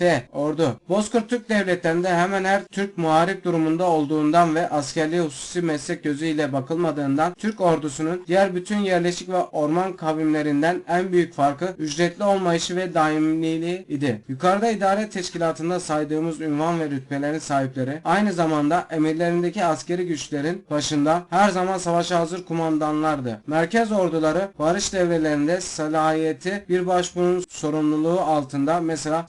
T. Ordu. Bozkır Türk devletlerinde hemen her Türk muharip durumunda olduğundan ve askerliğe hususi meslek gözüyle bakılmadığından Türk ordusunun diğer bütün yerleşik ve orman kavimlerinden en büyük farkı ücretli olmayışı ve daimliliği idi. Yukarıda idare teşkilatında saydığımız ünvan ve rütbelerin sahipleri aynı zamanda emirlerindeki askeri güçlerin başında her zaman savaşa hazır kumandanlardı. Merkez orduları barış devrelerinde salahiyeti bir başbuğun sorumluluğu altında mesela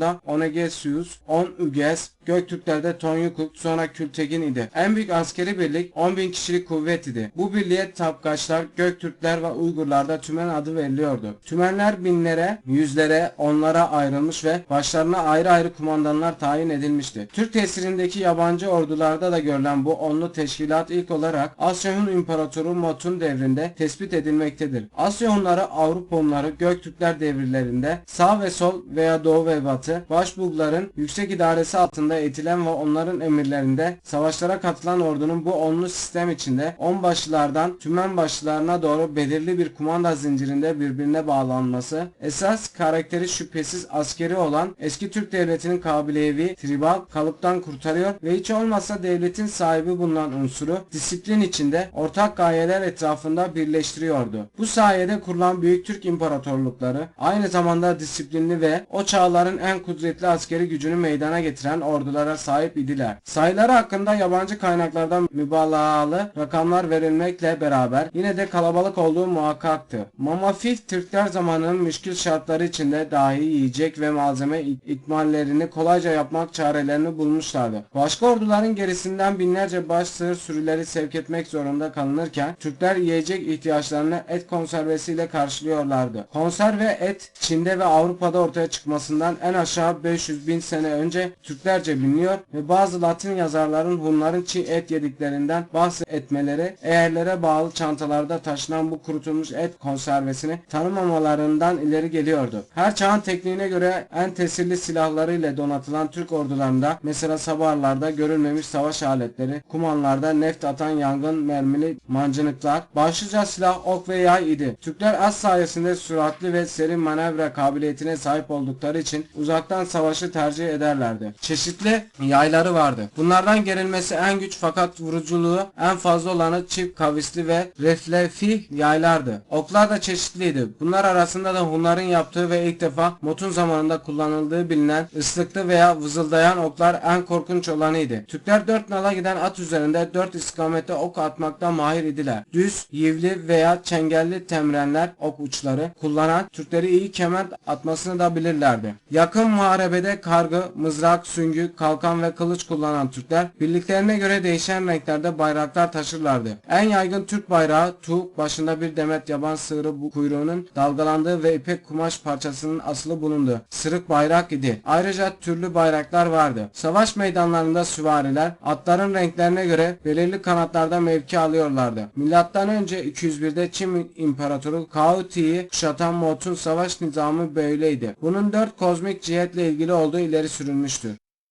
Batumlarında Onegesius, On Üges, Göktürklerde Tonyukuk sonra Kültekin idi. En büyük askeri birlik 10 bin kişilik kuvvet idi. Bu birliğe Tapkaçlar, Göktürkler ve Uygurlarda tümen adı veriliyordu. Tümenler binlere, yüzlere, onlara ayrılmış ve başlarına ayrı ayrı kumandanlar tayin edilmişti. Türk tesirindeki yabancı ordularda da görülen bu onlu teşkilat ilk olarak Asya Hun İmparatoru Matun devrinde tespit edilmektedir. Asya Hunları Avrupa Hunları Göktürkler devirlerinde sağ ve sol veya doğu ve batı başbuğların yüksek idaresi altında eğitilen ve onların emirlerinde savaşlara katılan ordunun bu onlu sistem içinde onbaşılardan tümen başlarına doğru belirli bir kumanda zincirinde birbirine bağlanması esas karakteri şüphesiz askeri olan eski Türk devletinin kabilevi tribal kalıptan kurtarıyor ve hiç olmazsa devletin sahibi bulunan unsuru disiplin içinde ortak gayeler etrafında birleştiriyordu. Bu sayede kurulan büyük Türk imparatorlukları aynı zamanda disiplinli ve o çağların en kudretli askeri gücünü meydana getiren ordulara sahip idiler. Sayıları hakkında yabancı kaynaklardan mübalağalı rakamlar verilmekle beraber yine de kalabalık olduğu muhakkaktı. Mamafif Türkler zamanının müşkül şartları içinde dahi yiyecek ve malzeme ik- ikmallerini kolayca yapmak çarelerini bulmuşlardı. Başka orduların gerisinden binlerce baş sığır sürüleri sevk etmek zorunda kalınırken Türkler yiyecek ihtiyaçlarını et konservesiyle karşılıyorlardı. Konserve et Çin'de ve Avrupa'da ortaya çıkmasından en aşağı 500 bin sene önce Türklerce biliniyor ve bazı Latin yazarların Hunların çiğ et yediklerinden bahsetmeleri eğerlere bağlı çantalarda taşınan bu kurutulmuş et konservesini tanımamalarından ileri geliyordu. Her çağın tekniğine göre en tesirli silahlarıyla donatılan Türk ordularında mesela sabarlarda görülmemiş savaş aletleri, kumanlarda neft atan yangın mermili mancınıklar, başlıca silah ok ve yay idi. Türkler az sayesinde süratli ve seri manevra kabiliyetine sahip oldukları için uzaktan savaşı tercih ederlerdi. Çeşitli yayları vardı. Bunlardan gerilmesi en güç fakat vuruculuğu en fazla olanı çift kavisli ve reflefi yaylardı. Oklar da çeşitliydi. Bunlar arasında da Hunların yaptığı ve ilk defa Motun zamanında kullanıldığı bilinen ıslıklı veya vızıldayan oklar en korkunç olanıydı. Türkler dört nala giden at üzerinde dört istikamette ok atmakta mahir idiler. Düz, yivli veya çengelli temrenler ok uçları kullanan Türkleri iyi kement atmasını da bilirlerdi. Yakın muharebede kargı, mızrak, süngü, kalkan ve kılıç kullanan Türkler birliklerine göre değişen renklerde bayraklar taşırlardı. En yaygın Türk bayrağı tu başında bir demet yaban sığırı bu kuyruğunun dalgalandığı ve ipek kumaş parçasının asılı bulundu. Sırık bayrak idi. Ayrıca türlü bayraklar vardı. Savaş meydanlarında süvariler atların renklerine göre belirli kanatlarda mevki alıyorlardı. Milattan önce 201'de Çin İmparatoru Cao Ti'yi kuşatan Motun savaş nizamı böyleydi. Bunun dört kozmik cihetle ilgili olduğu ileri sürülmüştür.